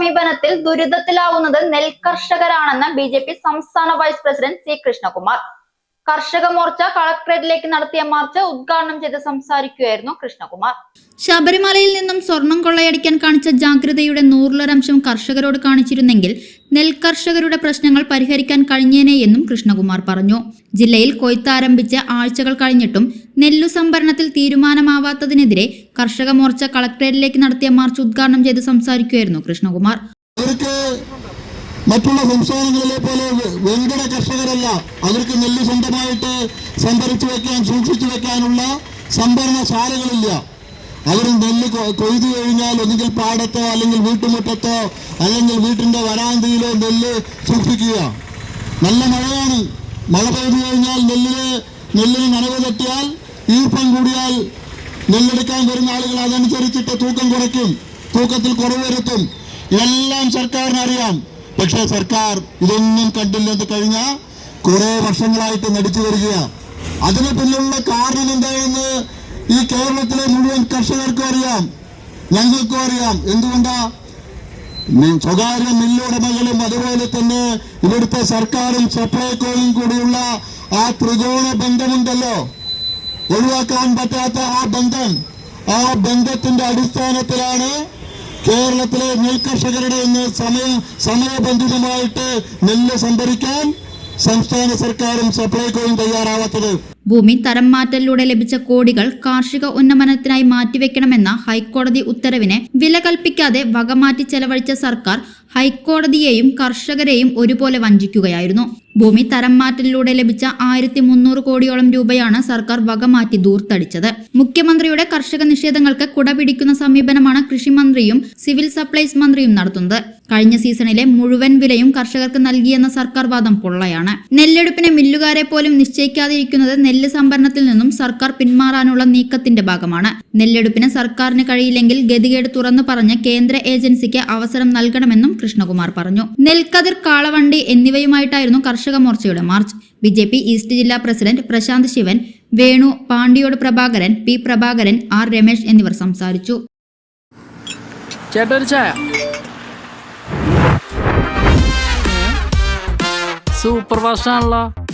സമീപനത്തിൽ ദുരിതത്തിലാവുന്നത് നെൽകർഷകരാണെന്ന് ബി ജെ പി സംസ്ഥാന vice president C Krishnakumar. Karshaka Morcha കളക്ടറേറ്റിലേക്ക് നടത്തിയ മാർച്ച് ഉദ്ഘാടനം ചെയ്ത് സംസാരിക്കുകയായിരുന്നു കൃഷ്ണകുമാർ. ശബരിമലയിൽ നിന്നും സ്വർണം കൊള്ളയടിക്കാൻ കാണിച്ച ജാഗ്രതയുടെ നൂറിലൊരംശം കർഷകരോട് കാണിച്ചിരുന്നെങ്കിൽ നെൽകർഷകരുടെ പ്രശ്നങ്ങൾ പരിഹരിക്കാൻ കഴിഞ്ഞേനെ എന്നും കൃഷ്ണകുമാർ പറഞ്ഞു. ജില്ലയിൽ കൊയ്ത്ത് ആരംഭിച്ച് ആഴ്ചകൾ കഴിഞ്ഞിട്ടും നെല്ലു സംഭരണത്തിൽ തീരുമാനമാവാത്തതിനെതിരെ കർഷക മോർച്ച കളക്ടറേറ്റിലേക്ക് നടത്തിയ മാർച്ച് ഉദ്ഘാടനം ചെയ്ത് സംസാരിക്കുകയായിരുന്നു കൃഷ്ണകുമാർ. മറ്റുള്ള സംസ്ഥാനങ്ങളിലെ പോലെ വെങ്കട കർഷകരല്ല അവർക്ക് നെല്ല് സ്വന്തമായിട്ട് സംഭരിച്ചു വെക്കാൻ സൂക്ഷിച്ചു വെക്കാനുള്ള സംഭരണശാലകളില്ല. അവർ നെല്ല് കൊയ്തു കഴിഞ്ഞാൽ ഒന്നുകിൽ പാടത്തോ അല്ലെങ്കിൽ വീട്ടുമുറ്റത്തോ അല്ലെങ്കിൽ വീട്ടിന്റെ വരാന്തയിലോ നെല്ല് സൂക്ഷിക്കുക. നല്ല മഴയാണ്. മഴ പെയ്തു കഴിഞ്ഞാൽ നെല്ലിന് നെല്ലിന് നനവ് തട്ടിയാൽ ഈർപ്പം കൂടിയാൽ നെല്ലെടുക്കാൻ വരുന്ന ആളുകൾ അതനുസരിച്ചിട്ട് തൂക്കം കുറയ്ക്കും. തൂക്കത്തിൽ കുറവ് വരുത്തും. ഇതെല്ലാം സർക്കാരിന് അറിയാം പക്ഷേ സർക്കാർ ഇതൊന്നും കണ്ടില്ലെന്ന് കഴിഞ്ഞ കുറെ വർഷങ്ങളായിട്ട് നടിച്ചു വരിക അതിന് പിന്നിലുള്ള കാരണം എന്താണെന്ന് ഈ കേരളത്തിലെ മുഴുവൻ കർഷകർക്കും അറിയാം. ഞങ്ങൾക്കും അറിയാം. എന്തുകൊണ്ടാ? സ്വകാര്യ മില്ലുടമകളും അതുപോലെ തന്നെ ഇവിടുത്തെ സർക്കാരും സപ്ലൈകോയും കൂടിയുള്ള ആ ത്രികോണ ബന്ധമുണ്ടല്ലോ. ഒഴിവാക്കാൻ പറ്റാത്ത ആ ബന്ധം ആ ബന്ധത്തിന്റെ അടിസ്ഥാനത്തിലാണ് കേരളത്തിലെ നെൽകർഷകരുടെ ഇന്ന് സമയ സമയബന്ധിതമായിട്ട് നെല്ല് സംഭരിക്കാൻ സംസ്ഥാന സർക്കാരും സപ്ലൈകോയും തയ്യാറാവാത്തത്. ഭൂമി തരം മാറ്റലിലൂടെ ലഭിച്ച കോടികൾ കാർഷിക ഉന്നമനത്തിനായി മാറ്റിവെക്കണമെന്ന ഹൈക്കോടതി ഉത്തരവിനെ വില കൽപ്പിക്കാതെ വകമാറ്റി ചെലവഴിച്ച സർക്കാർ ഹൈക്കോടതിയെയും കർഷകരെയും ഒരുപോലെ വഞ്ചിക്കുകയായിരുന്നു. ഭൂമി തരം മാറ്റലിലൂടെ ലഭിച്ച ആയിരത്തി മുന്നൂറ് കോടിയോളം രൂപയാണ് സർക്കാർ വകമാറ്റി ദൂർത്തടിച്ചത്. മുഖ്യമന്ത്രിയുടെ കർഷക നിഷേധങ്ങൾക്ക് കുടപിടിക്കുന്ന സമീപനമാണ് കൃഷിമന്ത്രിയും സിവിൽ സപ്ലൈസ് മന്ത്രിയും നടത്തുന്നത്. കഴിഞ്ഞ സീസണിലെ മുഴുവൻ വിലയും കർഷകർക്ക് നൽകിയെന്ന സർക്കാർ വാദം പൊള്ളയാണ്. നെല്ലെടുപ്പിനെ മില്ലുകാരെ പോലും നിശ്ചയിക്കാതിരിക്കുന്നത് നെല്ല് സംഭരണത്തിൽ നിന്നും സർക്കാർ പിന്മാറാനുള്ള നീക്കത്തിന്റെ ഭാഗമാണ്. നെല്ലെടുപ്പിന് സർക്കാരിന് കഴിയില്ലെങ്കിൽ ഗതികേട് തുറന്നു പറഞ്ഞ് കേന്ദ്ര ഏജൻസിക്ക് അവസരം നൽകണമെന്നും കൃഷ്ണകുമാർ പറഞ്ഞു. നെൽക്കതിർ കാളവണ്ടി എന്നിവയുമായിട്ടായിരുന്നു കർഷക മോർച്ചയുടെ march. B J P east ജില്ലാ പ്രസിഡന്റ് പ്രശാന്ത് ശിവൻ വേണു പാണ്ടിയോട് പ്രഭാകരൻ പി പ്രഭാകരൻ ആർ രമേശ് എന്നിവർ സംസാരിച്ചു. സൂപ്പർ ഫാസ്റ്റ് ആണല്ലോ